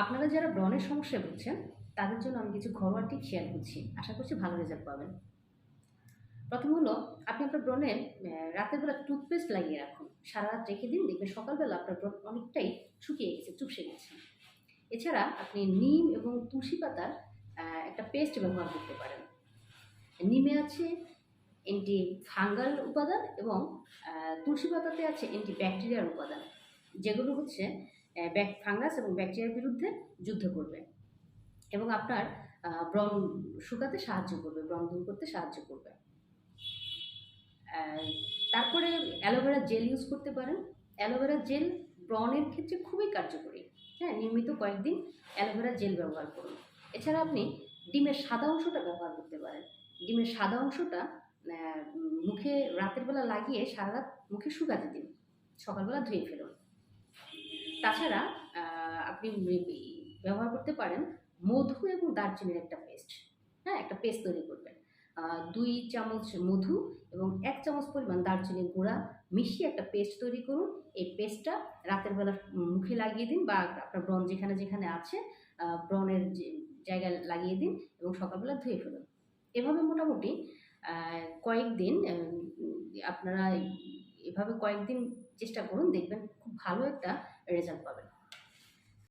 আপনারা যারা ব্রণের সমস্যায় ভুগছেন, তাদের জন্য আমি কিছু ঘরোয়া টিপ শেয়ার করছি। আশা করছি ভালো রেজাল্ট পাবেন। প্রথম হলো, আপনি আপনার ব্রণে রাতের বেলা টুথপেস্ট লাগিয়ে রাখুন। সারা রাত রেখে দিন, দেখবেন সকালবেলা আপনার ব্রণ অনেকটাই শুকিয়ে গেছে, চুপসে গেছে। এছাড়া আপনি নিম এবং তুলসী পাতার একটা পেস্ট ব্যবহার করতে পারেন। নিমে আছে অ্যান্টি ফাঙ্গাল উপাদান এবং তুলসী পাতাতে আছে অ্যান্টি ব্যাকটেরিয়ার উপাদান। যেগুলো হচ্ছে ব্যাক, ফাঙ্গাস এবং ব্যাকটেরিয়ার বিরুদ্ধে যুদ্ধ করবে। এবং আপনার ব্রণ শুকাতে সাহায্য করবে, ব্রণ দূর করতে সাহায্য করবে। তারপরে অ্যালোভেরা জেল ইউজ করতে পারেন। অ্যালোভেরা জেল ব্রণের ক্ষেত্রে খুবই কার্যকরী। হ্যাঁ নিয়মিত কয়েকদিন অ্যালোভেরা জেল ব্যবহার করুন। এছাড়া আপনি ডিমের সাদা অংশটা ব্যবহার করতে পারেন। ডিমের সাদা অংশটা মুখে রাতের বেলা লাগিয়ে সারা রাত মুখে শুকাতে দিন। সকালবেলা ধুয়ে ফেলুন। তাছাড়া আপনি ব্যবহার করতে পারেন মধু এবং দারচিনির একটা পেস্ট হ্যাঁ? একটা পেস্ট তৈরি করবেন। দুই চামচ মধু এবং এক চামচ পরিমাণ দারচিনির গুঁড়া মিশিয়ে একটা পেস্ট তৈরি করুন। এই পেস্টটা রাতের বেলা মুখে লাগিয়ে দিন বা আপনার ব্রণ যেখানে যেখানে আছে ব্রণের যে জায়গায় লাগিয়ে দিন এবং সকালবেলা ধুয়ে ফেলুন। এভাবে মোটামুটি কয়েকদিন আপনারা এভাবে কয়েকদিন চেষ্টা করুন দেখবেন খুব ভালো একটা রেজাল্ট পাবেন।